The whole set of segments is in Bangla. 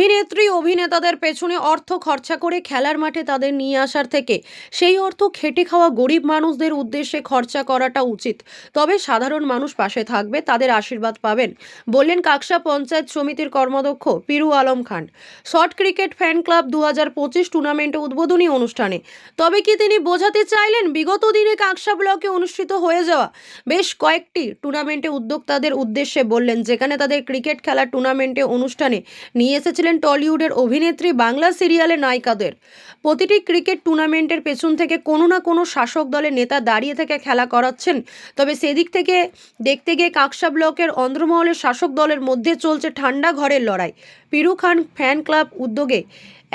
অভিনেত্রী অভিনেতাদের পেছনে অর্থ খরচা করে খেলার মাঠে তাদের নিয়ে আসার থেকে সেই অর্থ খেটে খাওয়া গরিব মানুষদের উদ্দেশ্যে খরচা করাটা উচিত। তবে সাধারণ মানুষ পাশে থাকবে, তাদের আশীর্বাদ পাবেন, বললেন কাকসা পঞ্চায়েত সমিতির কর্মাধ্যক্ষ Piru Alam Khan. Short cricket fan club দু হাজার পঁচিশ টুর্নামেন্টে উদ্বোধনী অনুষ্ঠানে। তবে কি তিনি বোঝাতে চাইলেন, বিগত দিনে কাকসা ব্লকে অনুষ্ঠিত হয়ে যাওয়া বেশ কয়েকটি টুর্নামেন্টে উদ্যোক্তাদের উদ্দেশ্যে বললেন, যেখানে তাদের ক্রিকেট খেলার টুর্নামেন্টে অনুষ্ঠানে নিয়ে এসেছিলেন টলিউডের অভিনেত্রী বাংলা সিরিয়ালে নায়িকাদের। প্রতিটি ক্রিকেট টুর্নামেন্টের পেছন থেকে কোনো না কোনো শাসক দলের নেতা দাঁড়িয়ে থেকে খেলা করাচ্ছেন। তবে সেদিক থেকে দেখতে গিয়ে কাকসা ব্লকের অন্ধ্রমহলের শাসক দলের মধ্যে চলছে ঠান্ডা ঘরের লড়াই। পিরু খান ফ্যান ক্লাব উদ্যোগে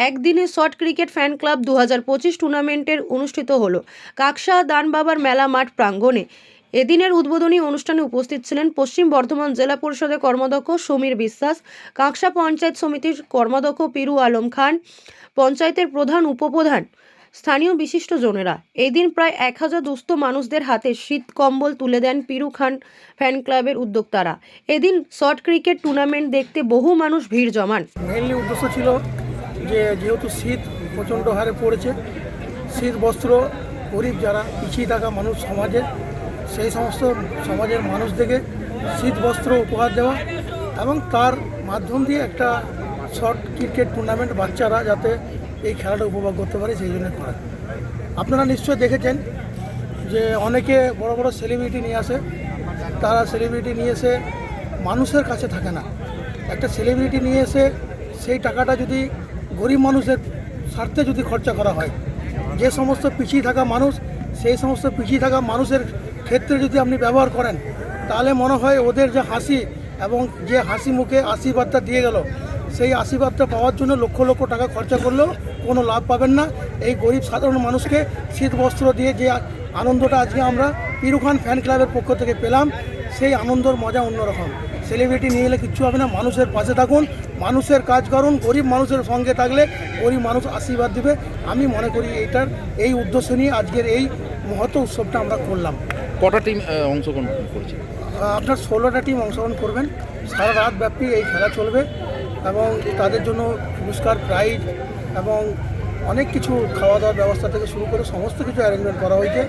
একদিনে শর্ট ক্রিকেট ফ্যান ক্লাব দু হাজার পঁচিশ টুর্নামেন্টের অনুষ্ঠিত হলো। কাকসা দানবাবার মেলা মাঠ প্রাঙ্গণে এদিনের উদ্বোধনী অনুষ্ঠানে উপস্থিত ছিলেন পশ্চিম বর্ধমান জেলা পরিষদের কর্মাধ্যক্ষ সমীর বিশ্বাস, কাঁকসা পঞ্চায়েত সমিতির কর্মাধ্যক্ষ পিরু আলম খান, পঞ্চায়েতের প্রধান উপপ্রধান, স্থানীয় বিশিষ্ট জনেরা। এই দিন প্রায় এক হাজার দুস্থ মানুষদের হাতে শীত কম্বল তুলে দেন পিরু খান ফ্যান ক্লাবের উদ্যোক্তারা। এদিন শর্ট ক্রিকেট টুর্নামেন্ট দেখতে বহু মানুষ ভিড় জমান। মেইনলি উদ্দেশ্য ছিল যে যেহেতু শীত প্রচণ্ড হারে পড়েছে শীত বস্ত্র গরিব যারা, পিছিয়ে থাকা মানুষ সমাজের সেই সমস্ত সমাজের মানুষদেরকে শীত, বস্ত্র উপহার দেওয়া এবং তার মাধ্যম দিয়ে একটা শর্ট ক্রিকেট টুর্নামেন্ট বাচ্চারা যাতে এই খেলাটা উপভোগ করতে পারে, সেই জন্য করা। আপনারা নিশ্চয়ই দেখেছেন যে অনেকে বড় বড় সেলিব্রিটি নিয়ে আসে। তারা সেলিব্রিটি নিয়ে এসে মানুষের কাছে থাকে না। একটা সেলিব্রিটি নিয়ে এসে সেই টাকাটা যদি গরিব মানুষের স্বার্থে যদি খরচা করা হয়, যে সমস্ত পিছিয়ে থাকা মানুষ, সেই সমস্ত পিছিয়ে থাকা মানুষের ক্ষেত্রে যদি আপনি ব্যবহার করেন, তাহলে মনে হয় ওদের যে হাসি এবং যে হাসি মুখে আশীর্বাদটা দিয়ে গেল, সেই আশীর্বাদটা পাওয়ার জন্য লক্ষ লক্ষ টাকা খরচা করলেও কোনো লাভ পাবেন না। এই গরিব সাধারণ মানুষকে শীত বস্ত্র দিয়ে যে আনন্দটা আজকে আমরা পিরুখান ফ্যান ক্লাবের পক্ষ থেকে পেলাম সেই আনন্দর মজা অন্যরকম। সেলিব্রিটি নিয়ে এলে কিচ্ছু হবে না মানুষের পাশে থাকুন মানুষের কাজ করুন গরিব মানুষের সঙ্গে থাকলে গরিব মানুষ আশীর্বাদ দিবে। আমি মনে করি এইটার এই উদ্দেশ্য নিয়ে আজকের এই মহৎ উৎসবটা আমরা করলাম। কটা টিম অংশগ্রহণ করেছে আপনার ষোলোটা টিম অংশগ্রহণ করবেন। সারা রাত ব্যাপী এই খেলা চলবে এবং তাদের জন্য পুরস্কার প্রাইজ এবং অনেক কিছু খাওয়া দাওয়ার ব্যবস্থা থেকে শুরু করে সমস্ত কিছু অ্যারেঞ্জমেন্ট করা হয়েছে।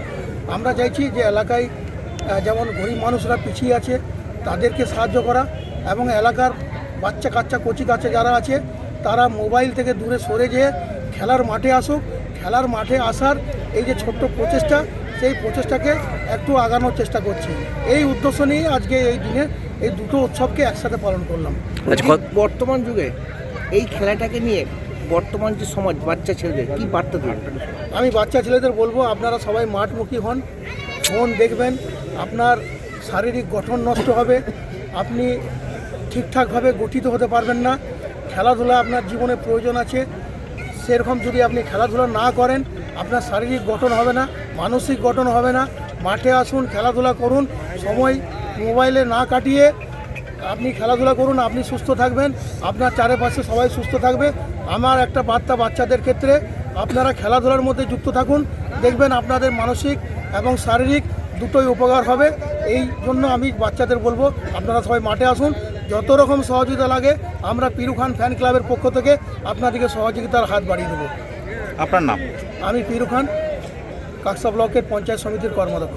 আমরা চাইছি যে এলাকায় যেমন গরিব মানুষরা পিছিয়ে আছে তাদেরকে সাহায্য করা এবং এলাকার বাচ্চা কাচ্চা কচি কাচ্চা যারা আছে তারা মোবাইল থেকে দূরে সরে যেয়ে খেলার মাঠে আসুক। খেলার মাঠে আসার এই যে ছোট্ট প্রচেষ্টা সেই প্রচেষ্টাকে একটু আগানোর চেষ্টা করছি। এই উদ্দেশ্য নিয়ে আজকে এই দিনে এই দুটো উৎসবকে একসাথে পালন করলাম। আচ্ছা বর্তমান যুগে এই খেলাটাকে নিয়ে বর্তমান যে সমাজ বাচ্চা ছেলেদের কি বার্তা দেবে আমি বাচ্চা ছেলেদের বলব আপনারা সবাই মাঠমুখী হন। ফোন দেখবেন, আপনার শারীরিক গঠন নষ্ট হবে, আপনি ঠিকঠাকভাবে গঠিত হতে পারবেন না, খেলাধুলা আপনার জীবনে প্রয়োজন আছে, সেরকম যদি আপনি খেলাধুলা না করেন, আপনার শারীরিক গঠন হবে না, মানসিক গঠন হবে না, মাঠে আসুন, খেলাধুলা করুন, সময় মোবাইলে না কাটিয়ে আপনি খেলাধুলা করুন, আপনি সুস্থ থাকবেন, আপনার চারিপাশে সবাই সুস্থ থাকবে। আমার একটা বার্তা বাচ্চাদের ক্ষেত্রে, আপনারা খেলাধুলার মধ্যে যুক্ত থাকুন, দেখবেন আপনাদের মানসিক এবং শারীরিক দুটোই উপকার হবে। এই জন্য আমি বাচ্চাদের বলব আপনারা সবাই মাঠে আসুন। যত রকম সহযোগিতা লাগে আমরা পিরু খান ফ্যান ক্লাবের পক্ষ থেকে আপনাদেরকে সহযোগিতার হাত বাড়িয়ে দেবো। আপনার নাম? আমি পিরু খান কাকসা ব্লকের পঞ্চায়েত সমিতির কর্মদক্ষ